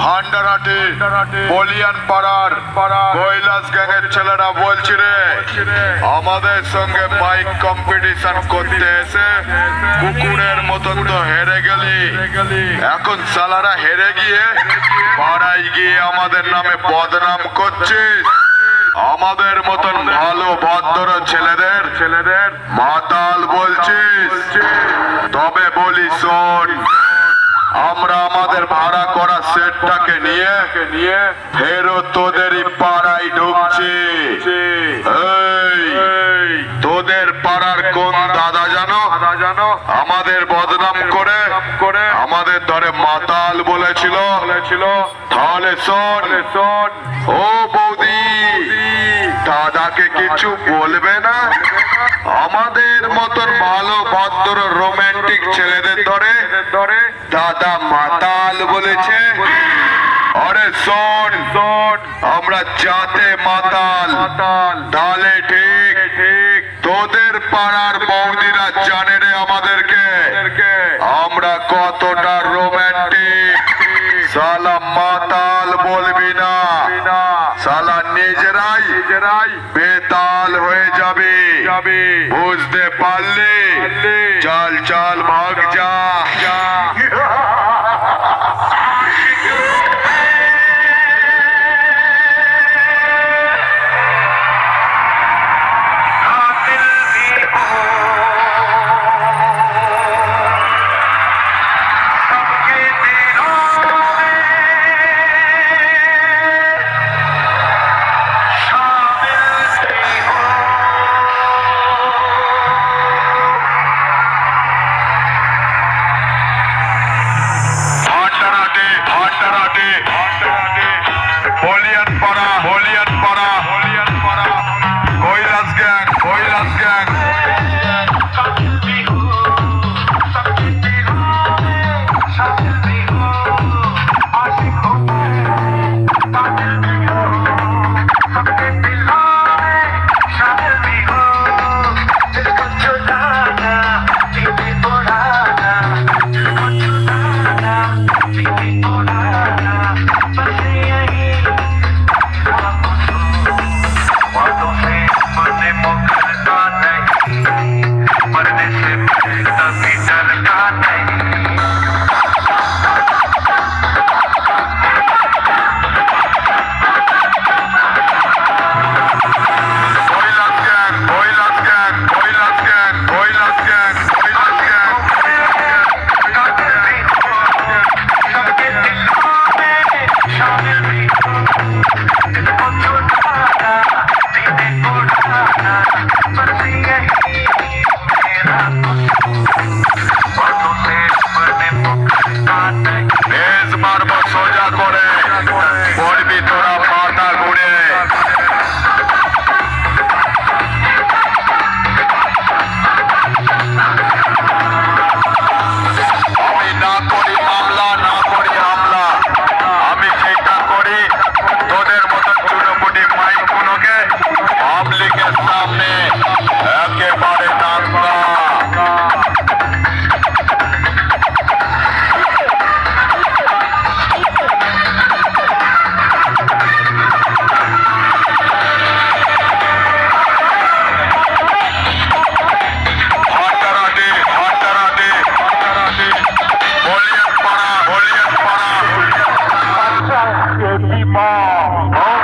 ভান্ডারাটি বলিয়ান পাড়ার পাড়া কৈলাস গ্যাংয়ের ছেলেরা বলছি রে, আমাদের সঙ্গে বাইক কম্পিটিশন করতে এসে কুকুরের মতন তো হেরে গেলি। এখন সালারা হেরে গিয়ে পাড়ায় গিয়ে আমাদের নামে বদনাম করছিস। আমাদের মতন ভালো, ভদ্র ছেলেদের ছেলেদের মাতাল বলছিস। তবে বলি শোন আমরা আমাদের ভাড়া করা সেটটাকে নিয়ে নিয়ে ফেরত তোদেরই পাড়ায় ঢুকছি। তোদের পাড়ার কোন দাদা জানো? জানো আমাদের বদনাম করে করে আমাদের ধরে মাতাল বলেছিল। বলেছিল তাহলে শোন শোন, ও বৌদি, দাদাকে কিছু বলবে না? আমাদের মতন ভালো, ভদ্র রোমান্টিক ছেলেদের ধরে ধরে দাদা মাতাল বলেছে। আরে শোন শোন আমরা যাতে মাতাল। মাতাল তাহলে ঠিক ঠিক তোদের পাড়ার বৌদিরা জানে রে আমাদেরকে। আমরা কতটা রোমান্টিক সালা মাতাল বলবি না সালা নিজেরাই নিজেরাই বেতাল হয়ে যাবে যাবে বুঝতে পারলে চল চল ভাগ मरने से पहले तभी डरता नहीं বেশ সোজা করে। পড়বি তোরা Oh,